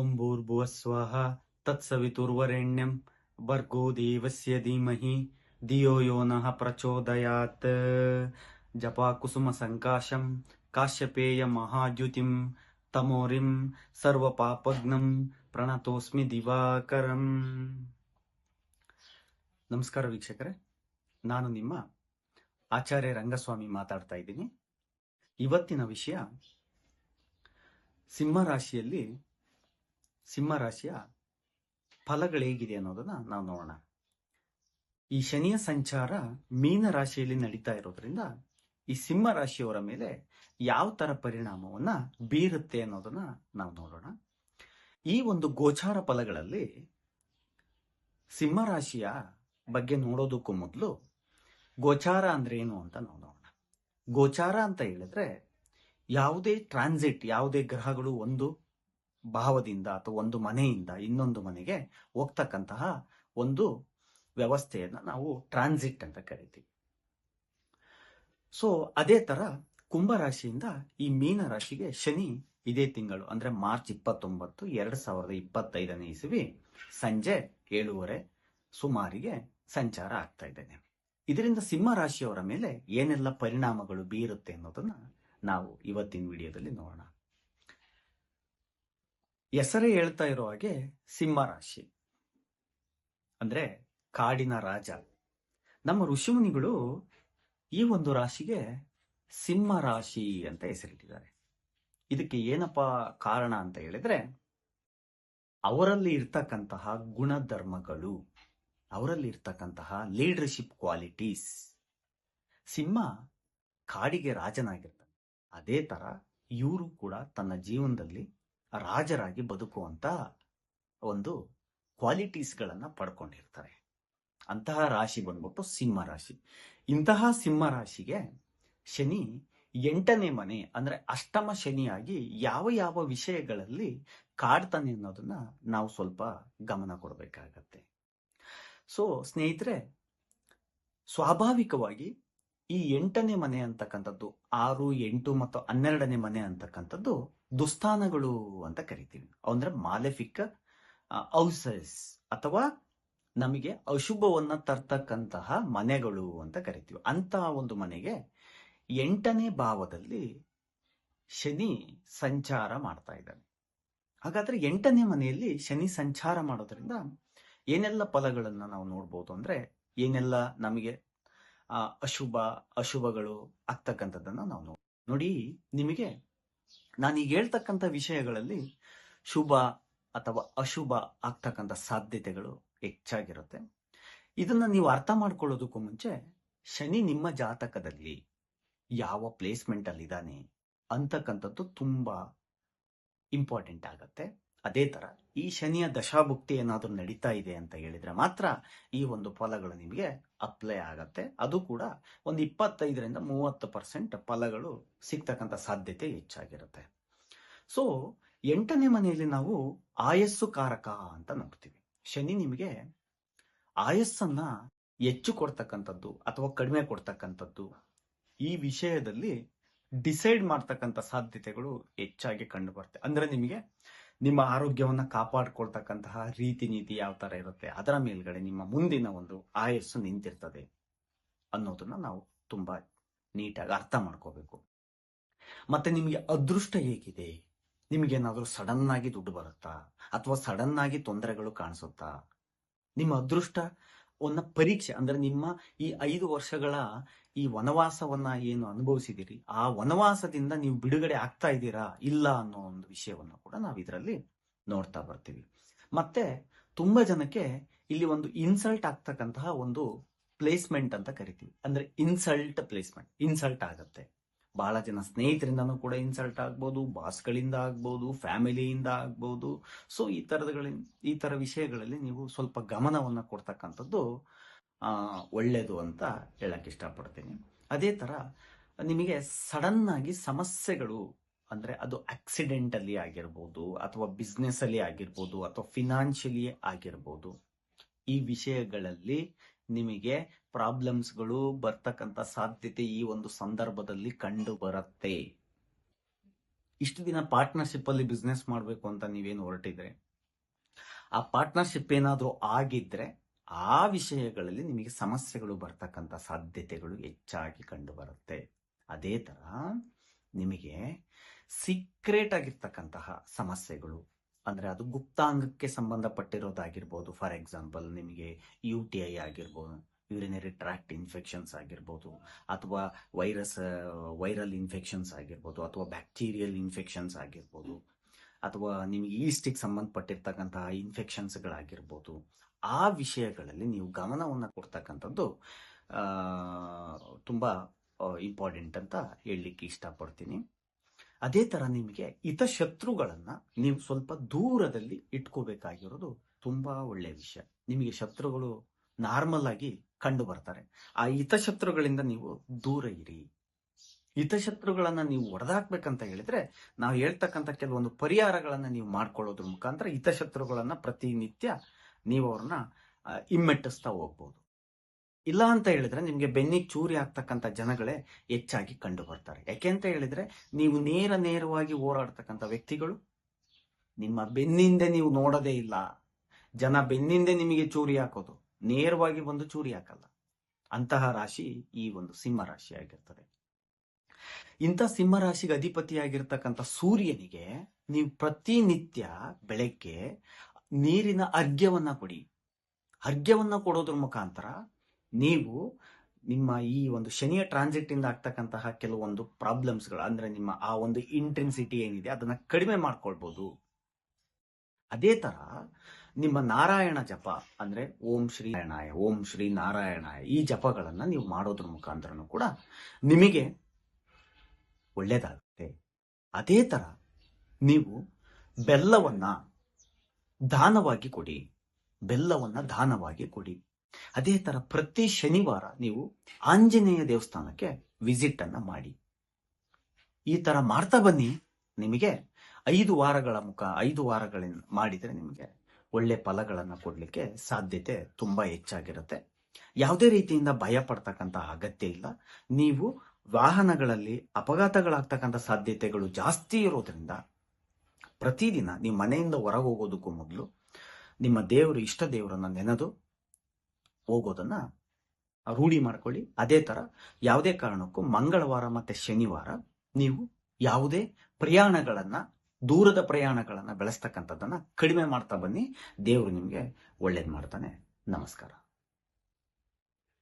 ಓಂ ಭೂರ್ಭುವ ಸ್ವಾಹ ತತ್ಸವಿತುರ್ವರೆಣ್ಯಂ ಭರ್ಗೋ ದೇವಸ್ಯ ಧೀಮಹಿ ಧಿಯೋ ಯೋ ನಃ ಪ್ರಚೋದಯಾತ್ ಜಪಾ ಕುಸುಮ ಸಂಕಾಶಂ ಕಾಶ್ಯಪೇಯ ಮಹಾದ್ಯುತಿಂ ತಮೋರಿಂ ಸರ್ವಪಾಪಗ್ನಂ ಪ್ರಣತೋಸ್ಮಿ ದಿವಾಕರಂ ನಮಸ್ಕಾರ ವೀಕ್ಷಕರೇ, ನಾನು ನಿಮ್ಮ ಆಚಾರ್ಯ ರಂಗಸ್ವಾಮಿ ಮಾತಾಡ್ತಾ ಇದ್ದೀನಿ. ಇವತ್ತಿನ ವಿಷಯ, ಸಿಂಹ ರಾಶಿಯಲ್ಲಿ ಸಿಂಹ ರಾಶಿಯ ಫಲಗಳು ಹೇಗಿದೆ ಅನ್ನೋದನ್ನ ನಾವು ನೋಡೋಣ. ಈ ಶನಿಯ ಸಂಚಾರ ಮೀನ ರಾಶಿಯಲ್ಲಿ ನಡೀತಾ ಇರೋದ್ರಿಂದ ಈ ಸಿಂಹ ರಾಶಿಯವರ ಮೇಲೆ ಯಾವ ತರ ಪರಿಣಾಮವನ್ನ ಬೀರುತ್ತೆ ಅನ್ನೋದನ್ನ ನಾವು ನೋಡೋಣ. ಈ ಒಂದು ಗೋಚಾರ ಫಲಗಳಲ್ಲಿ ಸಿಂಹ ರಾಶಿಯ ಬಗ್ಗೆ ನೋಡೋದಕ್ಕೂ ಮೊದಲು ಗೋಚಾರ ಅಂದ್ರೆ ಏನು ಅಂತ ನಾವು ನೋಡೋಣ. ಗೋಚಾರ ಅಂತ ಹೇಳಿದ್ರೆ ಯಾವುದೇ ಟ್ರಾನ್ಸಿಟ್ ಯಾವುದೇ ಗ್ರಹಗಳು ಒಂದು ಭಾವದಿಂದ ಅಥವಾ ಒಂದು ಮನೆಯಿಂದ ಇನ್ನೊಂದು ಮನೆಗೆ ಹೋಗ್ತಕ್ಕಂತಹ ಒಂದು ವ್ಯವಸ್ಥೆಯನ್ನು ನಾವು ಟ್ರಾನ್ಸಿಟ್ ಅಂತ ಕರಿತೀವಿ. ಸೊ ಅದೇ ತರ ಕುಂಭರಾಶಿಯಿಂದ ಈ ಮೀನ ರಾಶಿಗೆ ಶನಿ ಇದೇ ತಿಂಗಳು, ಅಂದ್ರೆ ಮಾರ್ಚ್ ಇಪ್ಪತ್ತೊಂಬತ್ತು, ಎರಡ್ ಸಾವಿರದ ಇಪ್ಪತ್ತೈದನೇ ಇಸವಿ ಸಂಜೆ ಏಳುವರೆ ಸುಮಾರಿಗೆ ಸಂಚಾರ ಆಗ್ತಾ ಇದ್ದೇನೆ. ಇದರಿಂದ ಸಿಂಹ ರಾಶಿಯವರ ಮೇಲೆ ಏನೆಲ್ಲ ಪರಿಣಾಮಗಳು ಬೀರುತ್ತೆ ಅನ್ನೋದನ್ನ ನಾವು ಇವತ್ತಿನ ವಿಡಿಯೋದಲ್ಲಿ ನೋಡೋಣ. ಹೆಸರೇ ಹೇಳ್ತಾ ಇರೋ ಹಾಗೆ ಸಿಂಹ ರಾಶಿ. ಅಂದ್ರೆ ಕಾಡಿನ ರಾಜ. ನಮ್ಮ ಋಷಿಮುನಿಗಳು ಈ ಒಂದು ರಾಶಿಗೆ ಸಿಂಹ ರಾಶಿ ಅಂತ ಹೆಸರಿಟ್ಟಿದ್ದಾರೆ. ಇದಕ್ಕೆ ಏನಪ್ಪಾ ಕಾರಣ ಅಂತ ಹೇಳಿದ್ರೆ, ಅವರಲ್ಲಿ ಇರ್ತಕ್ಕಂತಹ ಗುಣಧರ್ಮಗಳು, ಅವರಲ್ಲಿ ಇರ್ತಕ್ಕಂತಹ ಲೀಡರ್ಶಿಪ್ ಕ್ವಾಲಿಟೀಸ್ ಸಿಂಹ ಕಾಡಿಗೆ ರಾಜನಾಗಿರ್ತಾನೆ. ಅದೇ ತರ ಇವರು ಕೂಡ ತನ್ನ ಜೀವನದಲ್ಲಿ ರಾಜರಾಗಿ ಬದುಕುವಂತ ಒಂದು ಕ್ವಾಲಿಟೀಸ್ಗಳನ್ನ ಪಡ್ಕೊಂಡಿರ್ತಾರೆ. ಅಂತಹ ರಾಶಿ ಬಂದ್ಬಿಟ್ಟು ಸಿಂಹ ರಾಶಿ. ಇಂತಹ ಸಿಂಹ ರಾಶಿಗೆ ಶನಿ ಎಂಟನೇ ಮನೆ ಅಂದ್ರೆ ಅಷ್ಟಮ ಶನಿಯಾಗಿ ಯಾವ ಯಾವ ವಿಷಯಗಳಲ್ಲಿ ಕಾಡ್ತಾನೆ ಅನ್ನೋದನ್ನ ನಾವು ಸ್ವಲ್ಪ ಗಮನ ಕೊಡಬೇಕಾಗತ್ತೆ. ಸೊ ಸ್ನೇಹಿತರೆ, ಸ್ವಾಭಾವಿಕವಾಗಿ ಈ ಎಂಟನೇ ಮನೆ ಅಂತಕ್ಕಂಥದ್ದು, ಆರು, ಎಂಟು ಮತ್ತು ಹನ್ನೆರಡನೇ ಮನೆ ಅಂತಕ್ಕಂಥದ್ದು ದುಸ್ಥಾನಗಳು ಅಂತ ಕರಿತೀವಿ. ಅಂದ್ರೆ ಮಾಲೆಫಿಕ್ ಔಸಸ್ ಅಥವಾ ನಮಗೆ ಅಶುಭವನ್ನ ತರ್ತಕ್ಕಂತಹ ಮನೆಗಳು ಅಂತ ಕರಿತೀವಿ. ಅಂತ ಒಂದು ಮನೆಗೆ ಎಂಟನೇ ಭಾವದಲ್ಲಿ ಶನಿ ಸಂಚಾರ ಮಾಡ್ತಾ ಇದ್ದಾನೆ. ಹಾಗಾದ್ರೆ ಎಂಟನೇ ಮನೆಯಲ್ಲಿ ಶನಿ ಸಂಚಾರ ಮಾಡೋದ್ರಿಂದ ಏನೆಲ್ಲ ಫಲಗಳನ್ನ ನಾವು ನೋಡ್ಬೋದು ಅಂದ್ರೆ ಏನೆಲ್ಲ ನಮಗೆ ಅಶುಭ, ಅಶುಭಗಳು ಆಗ್ತಕ್ಕಂಥದ್ದನ್ನ ನಾವು ನೋಡ್ ನೋಡಿ, ನಿಮಗೆ ನಾನೀಗ ಹೇಳ್ತಕ್ಕಂಥ ವಿಷಯಗಳಲ್ಲಿ ಶುಭ ಅಥವಾ ಅಶುಭ ಆಗ್ತಕ್ಕಂಥ ಸಾಧ್ಯತೆಗಳು ಹೆಚ್ಚಾಗಿರುತ್ತೆ. ಇದನ್ನ ನೀವು ಅರ್ಥ ಮಾಡ್ಕೊಳ್ಳೋದಕ್ಕೂ ಮುಂಚೆ ಶನಿ ನಿಮ್ಮ ಜಾತಕದಲ್ಲಿ ಯಾವ ಪ್ಲೇಸ್ಮೆಂಟ್ ಅಲ್ಲಿ ಇದ್ದಾನೆ ಅಂತಕ್ಕಂಥದ್ದು ತುಂಬಾ ಇಂಪಾರ್ಟೆಂಟ್ ಆಗತ್ತೆ. ಅದೇ ತರ ಈ ಶನಿಯ ದಶಾಭುಕ್ತಿ ಏನಾದರೂ ನಡೀತಾ ಇದೆ ಅಂತ ಹೇಳಿದ್ರೆ ಮಾತ್ರ ಈ ಒಂದು ಫಲಗಳು ನಿಮಗೆ ಅಪ್ಲೈ ಆಗತ್ತೆ. ಅದು ಕೂಡ ಒಂದು ಇಪ್ಪತ್ತೈದರಿಂದ ಮೂವತ್ತು ಪರ್ಸೆಂಟ್ ಫಲಗಳು ಸಿಗ್ತಕ್ಕಂಥ ಸಾಧ್ಯತೆ ಹೆಚ್ಚಾಗಿರುತ್ತೆ. ಸೊ ಎಂಟನೇ ಮನೆಯಲ್ಲಿ ನಾವು ಆಯಸ್ಸು ಕಾರಕ ಅಂತ ನೋಡ್ತೀವಿ ಶನಿ ನಿಮಗೆ ಆಯಸ್ಸನ್ನ ಹೆಚ್ಚು ಕೊಡ್ತಕ್ಕಂಥದ್ದು ಅಥವಾ ಕಡಿಮೆ ಕೊಡ್ತಕ್ಕಂಥದ್ದು ಈ ವಿಷಯದಲ್ಲಿ ಡಿಸೈಡ್ ಮಾಡ್ತಕ್ಕಂಥ ಸಾಧ್ಯತೆಗಳು ಹೆಚ್ಚಾಗಿ ಕಂಡು ಬರುತ್ತೆ. ಅಂದ್ರೆ ನಿಮಗೆ ನಿಮ್ಮ ಆರೋಗ್ಯವನ್ನ ಕಾಪಾಡ್ಕೊಳ್ತಕ್ಕಂತಹ ರೀತಿ ನೀತಿ ಯಾವ ತರ ಇರುತ್ತೆ, ಅದರ ಮೇಲ್ಗಡೆ ನಿಮ್ಮ ಮುಂದಿನ ಒಂದು ಆಯಸ್ಸು ನಿಂತಿರ್ತದೆ ಅನ್ನೋದನ್ನ ನಾವು ತುಂಬಾ ನೀಟಾಗಿ ಅರ್ಥ ಮಾಡ್ಕೋಬೇಕು. ಮತ್ತೆ ನಿಮಗೆ ಅದೃಷ್ಟ ಹೇಗಿದೆ? ನಿಮಗೇನಾದರೂ ಸಡನ್ ಆಗಿ ದುಡ್ಡು ಬರುತ್ತಾ? ಅಥವಾ ಸಡನ್ ಆಗಿ ತೊಂದರೆಗಳು ಕಾಣಿಸುತ್ತಾ? ನಿಮ್ಮ ಅದೃಷ್ಟ ಒಂದು ಪರೀಕ್ಷೆ, ಅಂದ್ರೆ ನಿಮ್ಮ ಈ ಐದು ವರ್ಷಗಳ ಈ ವನವಾಸವನ್ನ ಏನು ಅನುಭವಿಸಿದಿರಿ ಆ ವನವಾಸದಿಂದ ನೀವು ಬಿಡುಗಡೆ ಆಗ್ತಾ ಇದ್ದೀರಾ? ಇಲ್ಲ ಅನ್ನೋ ಒಂದು ವಿಷಯವನ್ನು ಕೂಡ ನಾವು ಇದರಲ್ಲಿ ನೋಡ್ತಾ ಬರ್ತೀವಿ. ಮತ್ತೆ ತುಂಬಾ ಜನಕ್ಕೆ ಇಲ್ಲಿ ಒಂದು ಇನ್ಸಲ್ಟ್ ಆಗ್ತಕ್ಕಂತಹ ಒಂದು ಪ್ಲೇಸ್ಮೆಂಟ್ ಅಂತ ಕರಿತೀವಿ. ಅಂದ್ರೆ ಇನ್ಸಲ್ಟ್ ಪ್ಲೇಸ್ಮೆಂಟ್ ಇನ್ಸಲ್ಟ್ ಆಗತ್ತೆ. ಬಹಳ ಜನ ಸ್ನೇಹಿತರಿಂದನೂ ಕೂಡ ಇನ್ಸಲ್ಟ್ ಆಗ್ಬೋದು ಬಾಸ್ಗಳಿಂದ ಆಗ್ಬೋದು ಫ್ಯಾಮಿಲಿಯಿಂದ ಆಗ್ಬೋದು. ಸೊ ಈ ಥರದಗಳಿಂದ ಈ ತರ ವಿಷಯಗಳಲ್ಲಿ ನೀವು ಸ್ವಲ್ಪ ಗಮನವನ್ನು ಕೊಡ್ತಕ್ಕಂಥದ್ದು ಒಳ್ಳೆಯದು ಅಂತ ಹೇಳಕ್ ಇಷ್ಟಪಡ್ತೀನಿ. ಅದೇ ತರ, ನಿಮಗೆ ಸಡನ್ ಆಗಿ ಸಮಸ್ಯೆಗಳು ಅಂದ್ರೆ ಅದು ಆಕ್ಸಿಡೆಂಟ್ ಅಲ್ಲಿ ಆಗಿರ್ಬೋದು, ಅಥವಾ ಬಿಸ್ನೆಸ್ ಅಲ್ಲಿ ಆಗಿರ್ಬೋದು, ಅಥವಾ ಫಿನಾನ್ಷಿಯಲಿ ಆಗಿರ್ಬೋದು, ಈ ವಿಷಯಗಳಲ್ಲಿ ನಿಮಗೆ ಪ್ರಾಬ್ಲಮ್ಸ್ಗಳು ಬರ್ತಕ್ಕಂಥ ಸಾಧ್ಯತೆ ಈ ಒಂದು ಸಂದರ್ಭದಲ್ಲಿ ಕಂಡು ಬರುತ್ತೆ. ಇಷ್ಟು ದಿನ ಪಾರ್ಟ್ನರ್ಶಿಪ್ ಅಲ್ಲಿ ಬಿಸ್ನೆಸ್ ಮಾಡಬೇಕು ಅಂತ ನೀವೇನು ಹೊರಟಿದ್ರೆ, ಆ ಪಾರ್ಟ್ನರ್ಶಿಪ್ ಏನಾದರೂ ಆಗಿದ್ರೆ ಆ ವಿಷಯಗಳಲ್ಲಿ ನಿಮಗೆ ಸಮಸ್ಯೆಗಳು ಬರ್ತಕ್ಕಂಥ ಸಾಧ್ಯತೆಗಳು ಹೆಚ್ಚಾಗಿ ಕಂಡು ಬರುತ್ತೆ. ಅದೇ ತರ ನಿಮಗೆ ಸೀಕ್ರೆಟ್ ಆಗಿರ್ತಕ್ಕಂತಹ ಸಮಸ್ಯೆಗಳು ಅಂದ್ರೆ ಅದು ಗುಪ್ತಾಂಗಕ್ಕೆ ಸಂಬಂಧಪಟ್ಟಿರೋದಾಗಿರ್ಬೋದು. ಫಾರ್ ಎಕ್ಸಾಂಪಲ್ ನಿಮಗೆ ಯು ಟಿ ಐ ಆಗಿರ್ಬೋದು ಯೂರಿನರಿ ಟ್ರ್ಯಾಕ್ಟ್ ಇನ್ಫೆಕ್ಷನ್ಸ್ ಆಗಿರ್ಬೋದು, ಅಥವಾ ವೈರಸ್ ವೈರಲ್ ಇನ್ಫೆಕ್ಷನ್ಸ್ ಆಗಿರ್ಬೋದು, ಅಥವಾ ಬ್ಯಾಕ್ಟೀರಿಯಲ್ ಇನ್ಫೆಕ್ಷನ್ಸ್ ಆಗಿರ್ಬೋದು, ಅಥವಾ ನಿಮಗೆ ಈಸ್ಟಿಗೆ ಸಂಬಂಧಪಟ್ಟಿರ್ತಕ್ಕಂತಹ ಇನ್ಫೆಕ್ಷನ್ಸ್ಗಳಾಗಿರ್ಬೋದು ಆ ವಿಷಯಗಳಲ್ಲಿ ನೀವು ಗಮನವನ್ನು ಕೊಡ್ತಕ್ಕಂಥದ್ದು ತುಂಬ ಇಂಪಾರ್ಟೆಂಟ್ ಅಂತ ಹೇಳಲಿಕ್ಕೆ ಇಷ್ಟಪಡ್ತೀನಿ. ಅದೇ ತರ ನಿಮಗೆ ಹಿತಶತ್ರುಗಳನ್ನ ನೀವು ಸ್ವಲ್ಪ ದೂರದಲ್ಲಿ ಇಟ್ಕೋಬೇಕಾಗಿರೋದು ತುಂಬಾ ಒಳ್ಳೆಯ ವಿಷಯ. ನಿಮಗೆ ಶತ್ರುಗಳು ನಾರ್ಮಲ್ ಆಗಿ ಕಂಡು ಬರ್ತಾರೆ. ಆ ಹಿತಶತ್ರುಗಳಿಂದ ನೀವು ದೂರ ಇರಿ. ಹಿತಶತ್ರುಗಳನ್ನ ನೀವು ಹೊಡೆದಾಕ್ಬೇಕಂತ ಹೇಳಿದ್ರೆ ನಾವು ಹೇಳ್ತಕ್ಕಂಥ ಕೆಲವೊಂದು ಪರಿಹಾರಗಳನ್ನ ನೀವು ಮಾಡ್ಕೊಳ್ಳೋದ್ರ ಮುಖಾಂತರ ಹಿತಶತ್ರುಗಳನ್ನ ಪ್ರತಿನಿತ್ಯ ನೀವು ಅವ್ರನ್ನ ಇಮ್ಮೆಟ್ಟಿಸ್ತಾ ಹೋಗ್ಬೋದು. ಇಲ್ಲ ಅಂತ ಹೇಳಿದ್ರೆ ನಿಮ್ಗೆ ಬೆನ್ನಿಗೆ ಚೂರಿ ಆಗ್ತಕ್ಕಂಥ ಜನಗಳೇ ಹೆಚ್ಚಾಗಿ ಕಂಡು ಬರ್ತಾರೆ. ಯಾಕೆ ಅಂತ ಹೇಳಿದ್ರೆ ನೀವು ನೇರ ನೇರವಾಗಿ ಹೋರಾಡ್ತಕ್ಕಂಥ ವ್ಯಕ್ತಿಗಳು ನಿಮ್ಮ ಬೆನ್ನಿಂದೆ ನೀವು ನೋಡೋದೇ ಇಲ್ಲ. ಜನ ಬೆನ್ನಿಂದೆ ನಿಮಗೆ ಚೂರಿ ಹಾಕೋದು. ನೇರವಾಗಿ ಬಂದು ಚೂರಿ ಹಾಕಲ್ಲ. ಅಂತಹ ರಾಶಿ ಈ ಒಂದು ಸಿಂಹ ರಾಶಿ ಆಗಿರ್ತದೆ. ಇಂಥ ಸಿಂಹ ರಾಶಿಗೆ ಅಧಿಪತಿಯಾಗಿರ್ತಕ್ಕಂಥ ಸೂರ್ಯನಿಗೆ ನೀವು ಪ್ರತಿನಿತ್ಯ ಬೆಳಗ್ಗೆ ನೀರಿನ ಅರ್ಘ್ಯವನ್ನ ಕೊಡಿ. ಅರ್ಘ್ಯವನ್ನ ಕೊಡೋದ್ರ ಮುಖಾಂತರ ನೀವು ನಿಮ್ಮ ಈ ಒಂದು ಶನಿಯ ಟ್ರಾನ್ಸಿಟ್ ಇಂದ ಆಗ್ತಕ್ಕಂತಹ ಕೆಲವೊಂದು ಪ್ರಾಬ್ಲಮ್ಸ್ಗಳು ಅಂದ್ರೆ ನಿಮ್ಮ ಆ ಒಂದು ಇಂಟೆನ್ಸಿಟಿ ಏನಿದೆ, ಅದನ್ನ ಕಡಿಮೆ ಮಾಡ್ಕೊಳ್ಬಹುದು ಅದೇ ತರ ನಿಮ್ಮ ನಾರಾಯಣ ಜಪ, ಅಂದ್ರೆ ಓಂ ಶ್ರೀ ನಾರಾಯಣಾಯ, ಓಂ ಶ್ರೀ ನಾರಾಯಣಾಯ, ಈ ಜಪಗಳನ್ನ ನೀವು ಮಾಡೋದ್ರ ಮುಖಾಂತರನು ಕೂಡ ನಿಮಗೆ ಒಳ್ಳೇದಾಗುತ್ತೆ. ಅದೇ ತರ ನೀವು ಬೆಲ್ಲವನ್ನ ದಾನವಾಗಿ ಕೊಡಿ. ಬೆಲ್ಲವನ್ನ ದಾನವಾಗಿ ಕೊಡಿ. ಅದೇ ತರ ಪ್ರತಿ ಶನಿವಾರ ನೀವು ಆಂಜನೇಯ ದೇವಸ್ಥಾನಕ್ಕೆ ವಿಸಿಟ್ ಅನ್ನ ಮಾಡಿ. ಈ ತರ ಮಾಡ್ತಾ ಬನ್ನಿ. ನಿಮಗೆ ಐದು ವಾರಗಳ ಮುಖ, ಐದು ವಾರಗಳಿಂದ ಮಾಡಿದ್ರೆ ನಿಮಗೆ ಒಳ್ಳೆ ಫಲಗಳನ್ನ ಕೊಡ್ಲಿಕ್ಕೆ ಸಾಧ್ಯತೆ ತುಂಬಾ ಹೆಚ್ಚಾಗಿರುತ್ತೆ. ಯಾವುದೇ ರೀತಿಯಿಂದ ಭಯ ಪಡ್ತಕ್ಕಂಥ ಅಗತ್ಯ ಇಲ್ಲ. ನೀವು ವಾಹನಗಳಲ್ಲಿ ಅಪಘಾತಗಳಾಗ್ತಕ್ಕಂಥ ಸಾಧ್ಯತೆಗಳು ಜಾಸ್ತಿ ಇರೋದ್ರಿಂದ ಪ್ರತಿದಿನ ನೀವು ಮನೆಯಿಂದ ಹೊರಗೆ ಹೋಗೋದಕ್ಕೂ ಮೊದಲು ನಿಮ್ಮ ದೇವರು ಇಷ್ಟ ದೇವರನ್ನ ನೆನೆದು ಹೋಗೋದನ್ನ ರೂಢಿ ಮಾಡ್ಕೊಳ್ಳಿ. ಅದೇ ತರ ಯಾವುದೇ ಕಾರಣಕ್ಕೂ ಮಂಗಳವಾರ ಮತ್ತೆ ಶನಿವಾರ ನೀವು ಯಾವುದೇ ಪ್ರಯಾಣಗಳನ್ನ, ದೂರದ ಪ್ರಯಾಣಗಳನ್ನ ಬೆಳೆಸ್ತಕ್ಕಂಥದ್ದನ್ನ ಕಡಿಮೆ ಮಾಡ್ತಾ ಬನ್ನಿ. ದೇವರು ನಿಮಗೆ ಒಳ್ಳೇದು ಮಾಡ್ತಾನೆ. ನಮಸ್ಕಾರ.